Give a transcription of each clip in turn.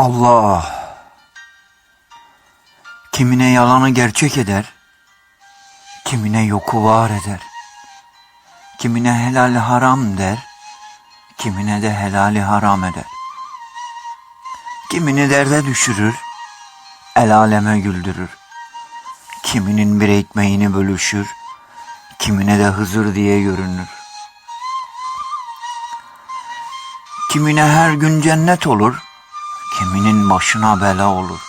Allah kimine yalanı gerçek eder, kimine yoku var eder, kimine helal haram der, kimine de helali haram eder. Kimini derde düşürür, el aleme güldürür. Kiminin bir ekmeğini bölüşür, kimine de Hızır diye görünür. Kimine her gün cennet olur, kiminin başına bela olur.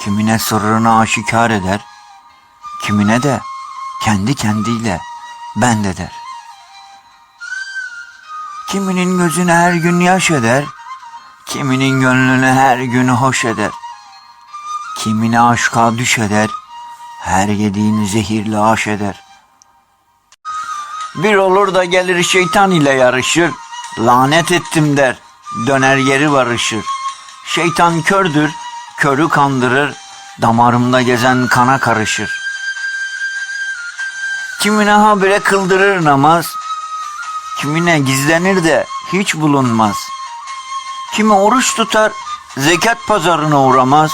Kimine sırrını aşikar eder, kimine de kendi kendiyle ben de der. Kiminin gözüne her gün yaş eder, kiminin gönlünü her gün hoş eder. Kimine aşka düş eder, her yediğini zehirli aş eder. Bir olur da gelir şeytan ile yarışır, lanet ettim der, döner geri barışır. Şeytan kördür, körü kandırır, damarımda gezen kana karışır. Kimine habire kıldırır namaz, kimine gizlenir de hiç bulunmaz. Kimi oruç tutar, zekat pazarına uğramaz,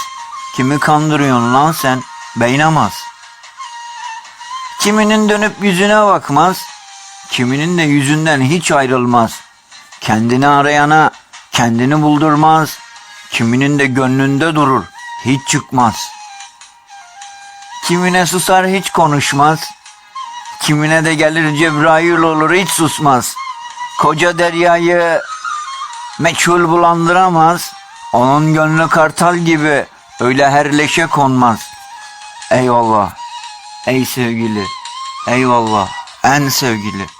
kimi kandırıyorsun lan sen, beynamaz. Kiminin dönüp yüzüne bakmaz, kiminin de yüzünden hiç ayrılmaz. Kendini arayana kendini buldurmaz, kiminin de gönlünde durur, hiç çıkmaz. Kimine susar hiç konuşmaz, kimine de gelir Cebrail olur hiç susmaz. Koca deryayı meçhul bulandıramaz, onun gönlü kartal gibi öyle her leşe konmaz. Eyvallah, ey sevgili, eyvallah, en sevgili.